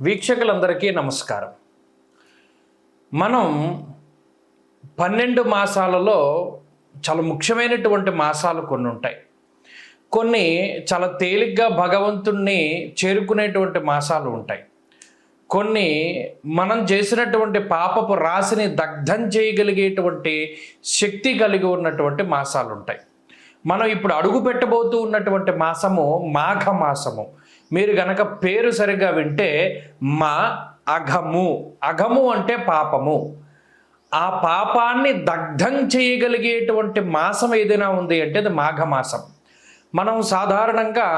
వీక్షకులందరికీ నమస్కారం. మనం పన్నెండు మాసాలలో చాలా ముఖ్యమైనటువంటి మాసాలు కొన్ని ఉంటాయి. కొన్ని చాలా తేలిగ్గా భగవంతుణ్ణి చేరుకునేటువంటి మాసాలు ఉంటాయి. కొన్ని మనం చేసినటువంటి పాపపు రాశిని దగ్ధం చేయగలిగేటువంటి శక్తి కలిగి ఉన్నటువంటి మాసాలు ఉంటాయి. మనం ఇప్పుడు అడుగు పెట్టబోతూ ఉన్నటువంటి మాసము మాఘ మాసము మీరు గనక పేరు సరిగ్గా వింటే మా అఘము. అఘము అంటే పాపము. ఆ పాపాన్ని దగ్ధం చేయగలిగేటువంటి మాసం ఏదైనా ఉంది అంటే అది మాఘమాసం. మనం సాధారణంగా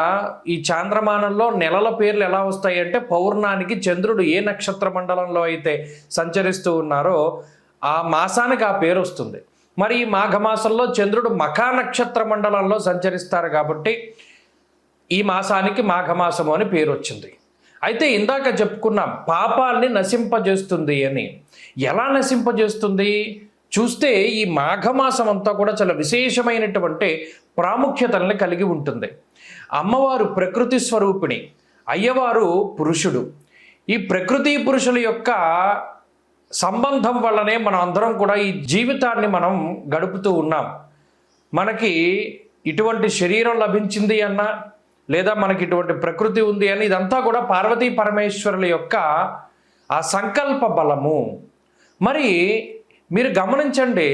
ఈ చాంద్రమానంలో నెలల పేర్లు ఎలా వస్తాయి అంటే పౌర్ణానికి చంద్రుడు ఏ నక్షత్ర మండలంలో అయితే సంచరిస్తూ ఉన్నారో ఆ మాసానికి ఆ పేరు వస్తుంది. మరి ఈ మాఘమాసంలో చంద్రుడు మఖా నక్షత్ర మండలంలో సంచరిస్తారు కాబట్టి ఈ మాసానికి మాఘమాసము అని పేరు వచ్చింది అయితే ఇందాక చెప్పుకున్న పాపాల్ని నశింపజేస్తుంది అని ఎలా నశింపజేస్తుంది? చూస్తే ఈ మాఘమాసం అంతా కూడా చాలా విశేషమైనటువంటి ప్రాముఖ్యతల్ని కలిగి ఉంటుంది. అమ్మవారు ప్రకృతి స్వరూపిణి అయ్యవారు పురుషుడు. ఈ ప్రకృతి పురుషుల యొక్క సంబంధం వల్లనే మనం అందరం కూడా ఈ జీవితాన్ని మనం గడుపుతూ ఉన్నాం. మనకి ఇటువంటి శరీరం లభించింది అన్న లేదా మనకి ఇటువంటి ప్రకృతి ఉంది అని ఇదంతా కూడా పార్వతీ పరమేశ్వరుల యొక్క ఆ సంకల్ప బలము. మరి మీరు గమనించండి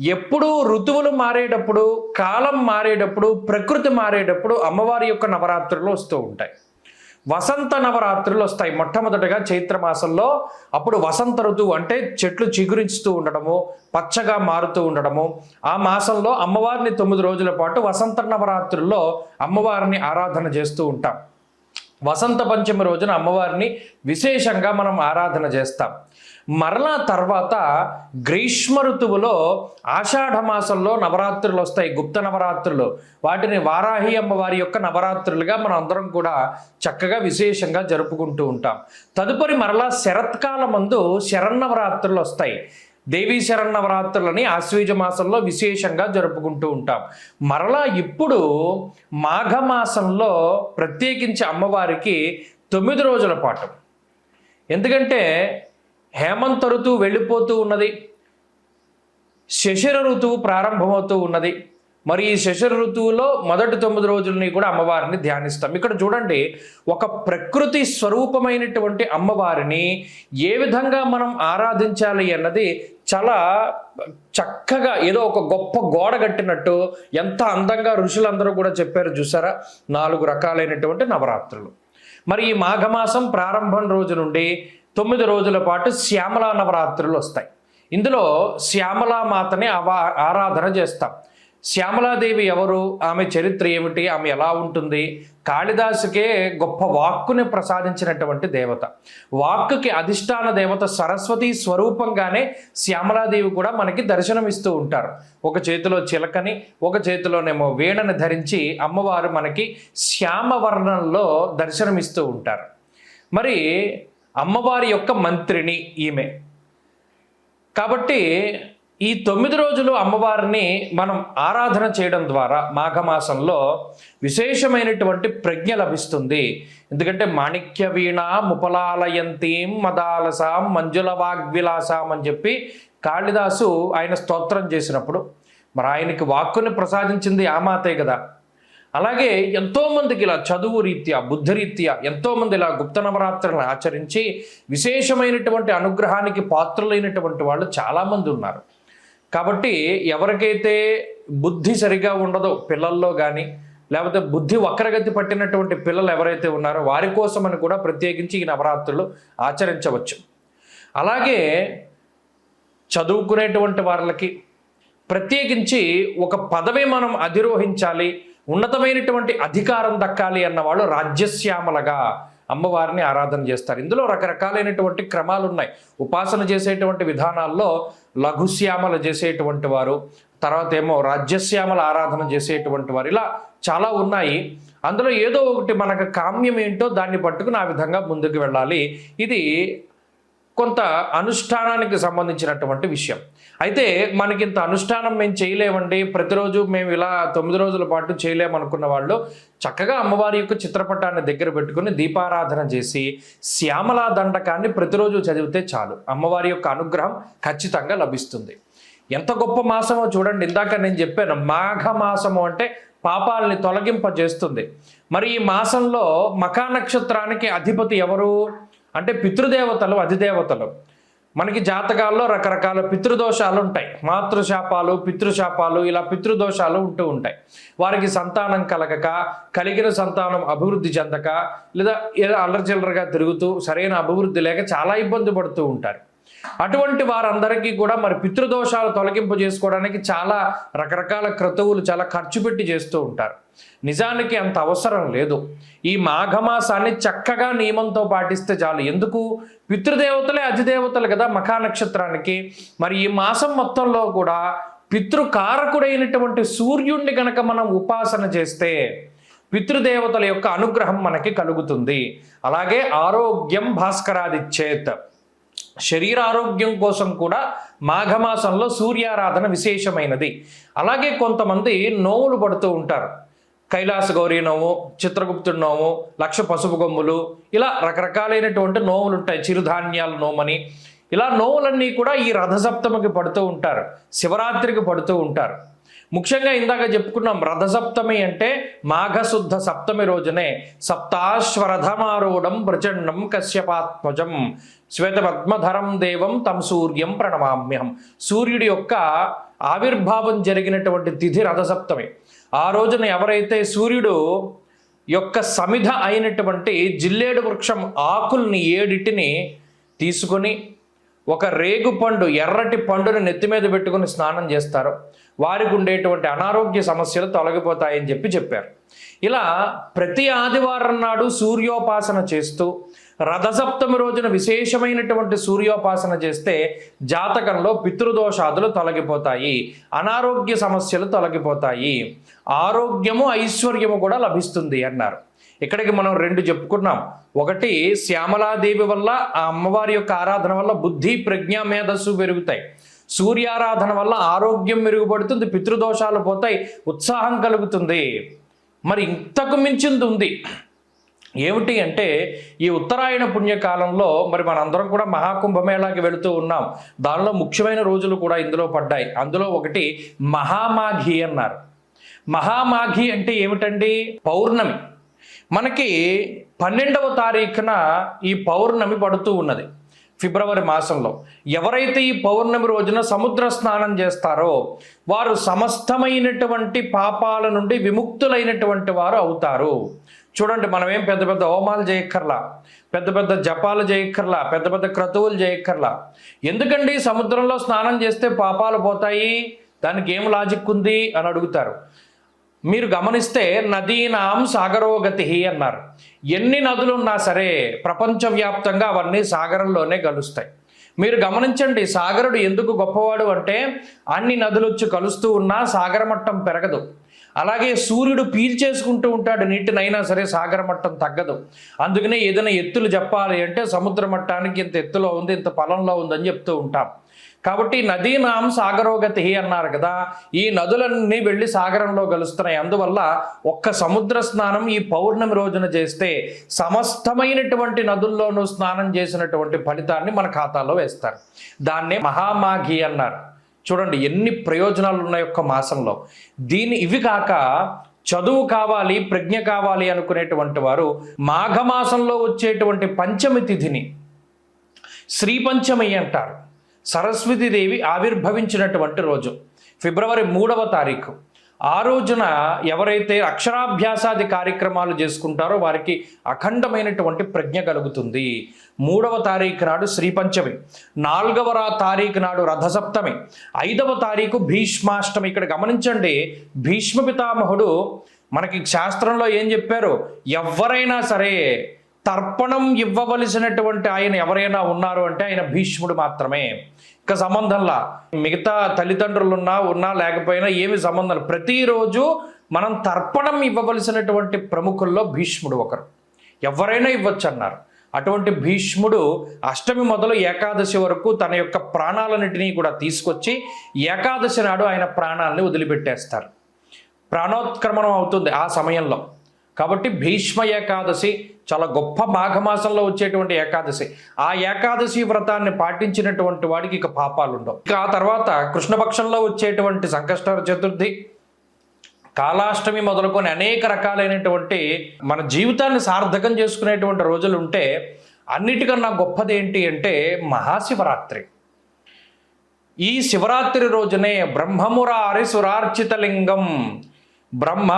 ఎప్పుడు ఋతువులు మారేటప్పుడు కాలం మారేటప్పుడు ప్రకృతి మారేటప్పుడు అమ్మవారి యొక్క నవరాత్రులు వస్తూ ఉంటాయి. వసంత నవరాత్రులు వస్తాయి. మొట్టమొదటగా చైత్ర మాసంలో అప్పుడు వసంత ఋతువు అంటే చెట్లు చిగురించుతూ ఉండడము పచ్చగా మారుతూ ఉండడము. ఆ మాసంలో అమ్మవారిని తొమ్మిది రోజుల పాటు వసంత నవరాత్రుల్లో అమ్మవారిని ఆరాధన చేస్తూ ఉంటాం. వసంత పంచమి రోజున అమ్మవారిని విశేషంగా మనం ఆరాధన చేస్తాం. మరలా తర్వాత గ్రీష్మ ఋతువులో ఆషాఢ మాసంలో నవరాత్రులు వస్తాయి గుప్త నవరాత్రులు. వాటిని వారాహి అమ్మవారి యొక్క నవరాత్రులుగా మనం అందరం కూడా చక్కగా విశేషంగా జరుపుకుంటూ ఉంటాం. తదుపరి మరలా శరత్కాలమందు శరన్నవరాత్రులు వస్తాయి. దేవీ శరన్నవరాత్రులని ఆశ్వీజ మాసంలో విశేషంగా జరుపుకుంటూ ఉంటాం. మరలా ఇప్పుడు మాఘమాసంలో ప్రత్యేకించి అమ్మవారికి తొమ్మిది రోజుల పాటు. ఎందుకంటే హేమంత ఋతువు వెళ్ళిపోతూ ఉన్నది. శశిర ఋతువు ప్రారంభమవుతూ ఉన్నది. మరి ఈ శశర ఋతువులో మొదటి తొమ్మిది రోజులని కూడా అమ్మవారిని ధ్యానిస్తాం. ఇక్కడ చూడండి ఒక ప్రకృతి స్వరూపమైనటువంటి అమ్మవారిని ఏ విధంగా మనం ఆరాధించాలి అన్నది చాలా చక్కగా ఏదో ఒక గొప్ప గోడ కట్టినట్టు ఎంత అందంగా ఋషులందరూ కూడా చెప్పారు చూసారా? నాలుగు రకాలైనటువంటి నవరాత్రులు. మరి ఈ మాఘమాసం ప్రారంభం రోజు నుండి తొమ్మిది రోజుల పాటు శ్యామలా నవరాత్రులు వస్తాయి. ఇందులో శ్యామలామాతని అవా ఆరాధన చేస్తాం. శ్యామలాదేవి ఎవరు? ఆమె చరిత్ర ఏమిటి? ఆమె ఎలా ఉంటుంది? కాళిదాసుకే గొప్ప వాక్కుని ప్రసాదించినటువంటి దేవత. వాక్కుకి అధిష్టాన దేవత సరస్వతి స్వరూపంగానే శ్యామలాదేవి కూడా మనకి దర్శనమిస్తూ ఉంటారు. ఒక చేతిలో చిలకని ఒక చేతిలోనేమో వీణని ధరించి అమ్మవారు మనకి శ్యామవర్ణంలో దర్శనమిస్తూ ఉంటారు. మరి అమ్మవారి యొక్క మంత్రిని ఈమె. కాబట్టి ఈ తొమ్మిది రోజులు అమ్మవారిని మనం ఆరాధన చేయడం ద్వారా మాఘమాసంలో విశేషమైనటువంటి ప్రజ్ఞ లభిస్తుంది. ఎందుకంటే మాణిక్య వీణ ముపలాలయంతీం మదాలసాం మంజుల వాగ్విలాసాం అని చెప్పి కాళిదాసు ఆయన స్తోత్రం చేసినప్పుడు. మరి ఆయనకి వాక్కుని ప్రసాదించింది ఆ మాతే కదా. అలాగే ఎంతోమందికి ఇలా చదువు రీత్యా బుద్ధిరీత్యా ఎంతోమంది ఇలా గుప్త నవరాత్రులను ఆచరించి విశేషమైనటువంటి అనుగ్రహానికి పాత్రులైనటువంటి వాళ్ళు చాలామంది ఉన్నారు. కాబట్టి ఎవరికైతే బుద్ధి సరిగా ఉండదో పిల్లల్లో కానీ లేకపోతే బుద్ధి వక్రగతి పట్టినటువంటి పిల్లలు ఎవరైతే ఉన్నారో వారి కోసమని కూడా ప్రత్యేకించి ఈ నవరాత్రులు ఆచరించవచ్చు. అలాగే చదువుకునేటువంటి వాళ్ళకి ప్రత్యేకించి ఒక పదవి మనం అధిరోహించాలి ఉన్నతమైనటువంటి అధికారం దక్కాలి అన్నవాళ్ళు రాజ్యశ్యామలగా అమ్మవారిని ఆరాధన చేస్తారు. ఇందులో రకరకాలైనటువంటి క్రమాలు ఉన్నాయి ఉపాసన చేసేటువంటి విధానాల్లో లఘుశ్యామల చేసేటువంటి వారు తర్వాత ఏమో రాజ్యశ్యామల ఆరాధన చేసేటువంటి వారు ఇలా చాలా ఉన్నాయి. అందులో ఏదో ఒకటి మనకు కామ్యం ఏంటో దాన్ని పట్టుకుని ఆ విధంగా ముందుకు వెళ్ళాలి. ఇది కొంత అనుష్ఠానానికి సంబంధించినటువంటి విషయం. అయితే మనకి ఇంత అనుష్ఠానం మేము చేయలేమండి. ప్రతిరోజు మేము ఇలా తొమ్మిది రోజుల పాటు చేయలేమనుకున్న వాళ్ళు చక్కగా అమ్మవారి యొక్క చిత్రపటాన్ని దగ్గర పెట్టుకుని దీపారాధన చేసి శ్యామలా దండకాన్ని ప్రతిరోజు చదివితే చాలు. అమ్మవారి యొక్క అనుగ్రహం ఖచ్చితంగా లభిస్తుంది. ఎంత గొప్ప మాసమో చూడండి. ఇందాక నేను చెప్పాను మాఘ మాసము అంటే పాపాలని తొలగింపజేస్తుంది మరి ఈ మాసంలో మకా నక్షత్రానికి అధిపతి ఎవరు? అంటే పితృదేవతలు అధిదేవతలు. మనకి జాతకాల్లో రకరకాల పితృదోషాలు ఉంటాయి. మాతృశాపాలు పితృశాపాలు ఇలా పితృదోషాలు ఉంటూ ఉంటాయి. వారికి సంతానం కలగక కలిగిన సంతానం అభివృద్ధి చెందక లేదా ఏదో అల్లరిచిల్లరగా తిరుగుతూ సరైన అభివృద్ధి లేక చాలా ఇబ్బంది పడుతూ ఉంటారు. అటువంటి వారందరికీ కూడా మరి పితృదోషాలు తొలగింపు చేసుకోవడానికి చాలా రకరకాల క్రతువులు చాలా ఖర్చు పెట్టి చేస్తూ ఉంటారు. నిజానికి అంత అవసరం లేదు. ఈ మాఘమాసాన్ని చక్కగా నియమంతో పాటిస్తే చాలు. ఎందుకు? పితృదేవతలే అధిదేవతలు కదా మఖా నక్షత్రానికి మరి ఈ మాసం మొత్తంలో కూడా పితృకారకుడైనటువంటి సూర్యుణ్ణి గనక మనం ఉపాసన చేస్తే పితృదేవతల యొక్క అనుగ్రహం మనకి కలుగుతుంది. అలాగే ఆరోగ్యం భాస్కరాదిచ్చేత్. శరీర ఆరోగ్యం కోసం కూడా మాఘమాసంలో సూర్యారాధన విశేషమైనది. అలాగే కొంతమంది నోవులు పడుతూ ఉంటారు. కైలాస గౌరీ నోము చిత్రగుప్తుడి నోము లక్ష పసుపు గొమ్ములు ఇలా రకరకాలైనటువంటి నోములు ఉంటాయి. చిరుధాన్యాల నోమని. ఇలా నోవులన్నీ కూడా ఈ రథసప్తమికి పడుతూ ఉంటారు. శివరాత్రికి పడుతూ ఉంటారు. ముఖ్యంగా ఇందాక చెప్పుకున్నాం రథసప్తమి అంటే మాఘశుద్ధ సప్తమి రోజునే సప్తాశ్వరథమారూఢం ప్రచండం కశ్యపాత్మజం శ్వేతపద్మధరం దేవం తమ సూర్యం ప్రణమామ్యహం. సూర్యుడి యొక్క ఆవిర్భావం జరిగినటువంటి తిథి రథసప్తమి. ఆ రోజున ఎవరైతే సూర్యుడు యొక్క సమిధ అయినటువంటి జిల్లేడు వృక్షం ఆకుల్ని ఏడిటిని తీసుకొని ఒక రేగు పండు ఎర్రటి పండుని నెత్తి మీద పెట్టుకుని స్నానం చేస్తారు వారికి ఉండేటువంటి అనారోగ్య సమస్యలు తొలగిపోతాయని చెప్పి చెప్పారు. ఇలా ప్రతి ఆదివారం నాడు సూర్యోపాసన చేస్తూ రథసప్తమి రోజున విశేషమైనటువంటి సూర్యోపాసన చేస్తే జాతకంలో పితృదోషాదులు తొలగిపోతాయి అనారోగ్య సమస్యలు తొలగిపోతాయి ఆరోగ్యము ఐశ్వర్యము కూడా లభిస్తుంది అన్నారు. ఇక్కడికి మనం రెండు చెప్పుకున్నాం. ఒకటి శ్యామలాదేవి వల్ల ఆ అమ్మవారి యొక్క ఆరాధన వల్ల బుద్ధి ప్రజ్ఞ మేధస్సు పెరుగుతాయి. సూర్యారాధన వల్ల ఆరోగ్యం మెరుగుపడుతుంది పితృదోషాలు పోతాయి ఉత్సాహం కలుగుతుంది. మరి ఇంతకు మించింది ఉంది. ఏమిటి అంటే ఈ ఉత్తరాయణ పుణ్యకాలంలో మరి మనందరం కూడా మహాకుంభమేళాకి వెళుతూ ఉన్నాం. దానిలో ముఖ్యమైన రోజులు కూడా ఇందులో పడ్డాయి. అందులో ఒకటి మహామాఘి అన్నారు. మహామాఘి అంటే ఏమిటండి? పౌర్ణమి. మనకి పన్నెండవ తారీఖున ఈ పౌర్ణమి పడుతూ ఉన్నది. ఫిబ్రవరి మాసంలో ఎవరైతే ఈ పౌర్ణమి రోజున సముద్ర స్నానం చేస్తారో వారు సమస్తమైనటువంటి పాపాల నుండి విముక్తులైనటువంటి వారు అవుతారు. చూడండి మనం ఏం పెద్ద పెద్ద హోమాలు చేయక్కర్లా పెద్ద పెద్ద జపాలు చేయక్కర్లా పెద్ద పెద్ద క్రతువులు చేయక్కర్లా. ఎందుకండి సముద్రంలో స్నానం చేస్తే పాపాలు పోతాయి? దానికి ఏం లాజిక్ ఉంది? అని అడుగుతారు. మీరు గమనిస్తే నదీనాం సాగరోగతి అన్నారు. ఎన్ని నదులు ఉన్నా సరే ప్రపంచవ్యాప్తంగా అవన్నీ సాగరంలోనే కలుస్తాయి. మీరు గమనించండి సాగరుడు ఎందుకు గొప్పవాడు అంటే అన్ని నదులు వచ్చి కలుస్తూ ఉన్నా సాగర మట్టం పెరగదు. అలాగే సూర్యుడు పీల్చేసుకుంటూ ఉంటాడు నీటినైనా సరే సాగర మట్టం తగ్గదు. అందుకనే ఏదైనా ఎత్తులు చెప్పాలి అంటే సముద్ర మట్టానికి ఇంత ఎత్తులో ఉంది ఇంత పొలంలో ఉందని చెప్తూ ఉంటాం. కాబట్టి నదీనాం సాగరోగతి అన్నారు కదా. ఈ నదులన్నీ వెళ్ళి సాగరంలో కలుస్తున్నాయి అందువల్ల ఒక్క సముద్ర స్నానం ఈ పౌర్ణమి రోజున చేస్తే సమస్తమైనటువంటి నదుల్లోనూ స్నానం చేసినటువంటి ఫలితాన్ని మన ఖాతాలో వేస్తారు. దాన్నే మహామాఘి అన్నారు. చూడండి ఎన్ని ప్రయోజనాలు ఉన్నాయి ఒక్క మాసంలో. దీని ఇవి కాక చదువు కావాలి ప్రజ్ఞ కావాలి అనుకునేటువంటి వారు మాఘమాసంలో వచ్చేటువంటి పంచమి తిథిని శ్రీ పంచమి అంటారు. సరస్వతీదేవి ఆవిర్భవించినటువంటి రోజు. ఫిబ్రవరి మూడవ తారీఖు. ఆ రోజున ఎవరైతే అక్షరాభ్యాసాది కార్యక్రమాలు చేసుకుంటారో వారికి అఖండమైనటువంటి ప్రజ్ఞ కలుగుతుంది. మూడవ తారీఖు నాడు శ్రీపంచమి. నాలుగవ తారీఖు నాడు రథసప్తమి. ఐదవ తారీఖు భీష్మాష్టమి. ఇక్కడ గమనించండి భీష్మ పితామహుడు మనకి శాస్త్రంలో ఏం చెప్పారు? ఎవరైనా సరే తర్పణం ఇవ్వవలసినటువంటి ఆయన ఎవరైనా ఉన్నారు అంటే ఆయన భీష్ముడు మాత్రమే. ఇక సంబంధంలా మిగతా తల్లిదండ్రులున్నా ఉన్నా ఉన్నా లేకపోయినా ఏమి సంబంధం ప్రతిరోజు మనం తర్పణం ఇవ్వవలసినటువంటి ప్రముఖుల్లో భీష్ముడు ఒకరు. ఎవరైనా ఇవ్వచ్చు అన్నారు అటువంటి భీష్ముడు అష్టమి మొదలు ఏకాదశి వరకు తన యొక్క ప్రాణాలన్నింటినీ కూడా తీసుకొచ్చి ఏకాదశి నాడు ఆయన ప్రాణాలని వదిలిపెట్టేస్తారు. ప్రాణోత్క్రమణం అవుతుంది ఆ సమయంలో. కాబట్టి భీష్మ ఏకాదశి చాలా గొప్ప మాఘమాసంలో వచ్చేటువంటి ఏకాదశి. ఆ ఏకాదశి వ్రతాన్ని పాటించినటువంటి వాడికి ఇక పాపాలు ఉండవు ఇక ఆ తర్వాత కృష్ణపక్షంలో వచ్చేటువంటి సంకష్టార చతుర్థి కాలాష్టమి మొదలుకొని అనేక రకాలైనటువంటి మన జీవితాన్ని సార్థకం చేసుకునేటువంటి రోజులు ఉంటే అన్నిటికన్నా గొప్పది ఏంటి అంటే మహాశివరాత్రి. ఈ శివరాత్రి రోజునే బ్రహ్మమురారి సురార్చితలింగం బ్రహ్మ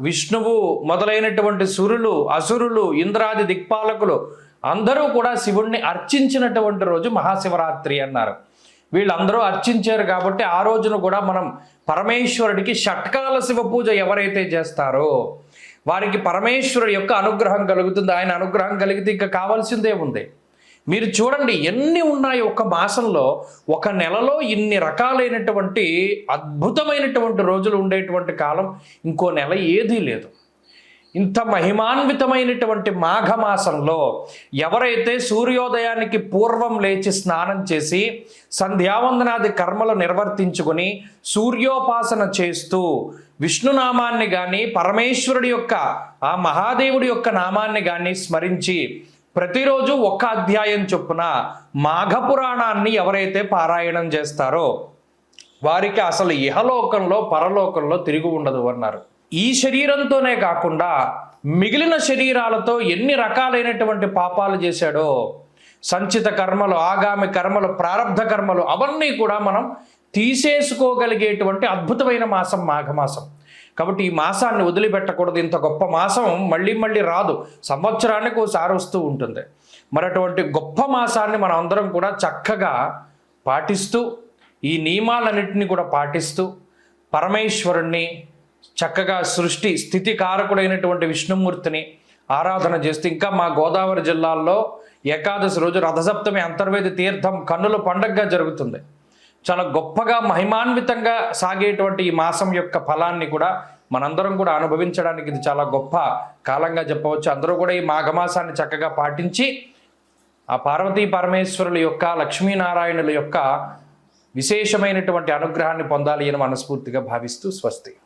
విష్ణువు మొదలైనటువంటి సురులు అసురులు ఇంద్రాది దిక్పాలకులు అందరూ కూడా శివుణ్ణి అర్చించినటువంటి రోజు మహాశివరాత్రి అన్నారు. వీళ్ళందరూ అర్చించారు కాబట్టి ఆ రోజున కూడా మనం పరమేశ్వరుడికి షట్కాల శివ పూజ ఎవరైతే చేస్తారో వారికి పరమేశ్వరుడి యొక్క అనుగ్రహం కలుగుతుంది. ఆయన అనుగ్రహం కలిగితే ఇంకా కావాల్సిందే ఉంది. మీరు చూడండి ఎన్ని ఉన్నాయి ఒక మాసంలో? ఒక నెలలో ఇన్ని రకాలైనటువంటి అద్భుతమైనటువంటి రోజులు ఉండేటువంటి కాలం ఇంకో నెల ఏదీ లేదు. ఇంత మహిమాన్వితమైనటువంటి మాఘమాసంలో ఎవరైతే సూర్యోదయానికి పూర్వం లేచి స్నానం చేసి సంధ్యావందనాది కర్మలు నిర్వర్తించుకొని సూర్యోపాసన చేస్తూ విష్ణునామాన్ని కానీ పరమేశ్వరుడి యొక్క ఆ మహాదేవుడి యొక్క నామాన్ని కానీ స్మరించి ప్రతిరోజు ఒక్క అధ్యాయం చొప్పున మాఘపురాణాన్ని ఎవరైతే పారాయణం చేస్తారో వారికి అసలు ఇహలోకంలో పరలోకంలో తిరిగి ఉండదు అన్నారు. ఈ శరీరంతోనే కాకుండా మిగిలిన శరీరాలతో ఎన్ని రకాలైనటువంటి పాపాలు చేశాడో సంచిత కర్మలు ఆగామి కర్మలు ప్రారంధ కర్మలు అవన్నీ కూడా మనం తీసేసుకోగలిగేటువంటి అద్భుతమైన మాసం మాఘమాసం. కాబట్టి ఈ మాసాన్ని వదిలిపెట్టకూడదు. ఇంత గొప్ప మాసం మళ్ళీ మళ్ళీ రాదు. సంవత్సరానికి ఒకసారి వస్తూ ఉంటుంది. మరి అటువంటి గొప్ప మాసాన్ని మనం అందరం కూడా చక్కగా పాటిస్తూ ఈ నియమాలన్నింటినీ కూడా పాటిస్తూ పరమేశ్వరుణ్ణి చక్కగా సృష్టి స్థితి కారకుడైనటువంటి విష్ణుమూర్తిని ఆరాధన చేస్తూ ఇంకా మా గోదావరి జిల్లాల్లో ఏకాదశి రోజు రథసప్తమి అంతర్వేది తీర్థం కన్నుల పండగగా జరుగుతుంది. చాలా గొప్పగా మహిమాన్వితంగా సాగేటువంటి ఈ మాసం యొక్క ఫలాన్ని కూడా మనందరం కూడా అనుభవించడానికి ఇది చాలా గొప్ప కాలంగా చెప్పవచ్చు. అందరూ కూడా ఈ మాఘమాసాన్ని చక్కగా పాటించి ఆ పార్వతీ పరమేశ్వరుల యొక్క లక్ష్మీనారాయణుల యొక్క విశేషమైనటువంటి అనుగ్రహాన్ని పొందాలి అని మనస్ఫూర్తిగా భావిస్తూ స్వస్తి.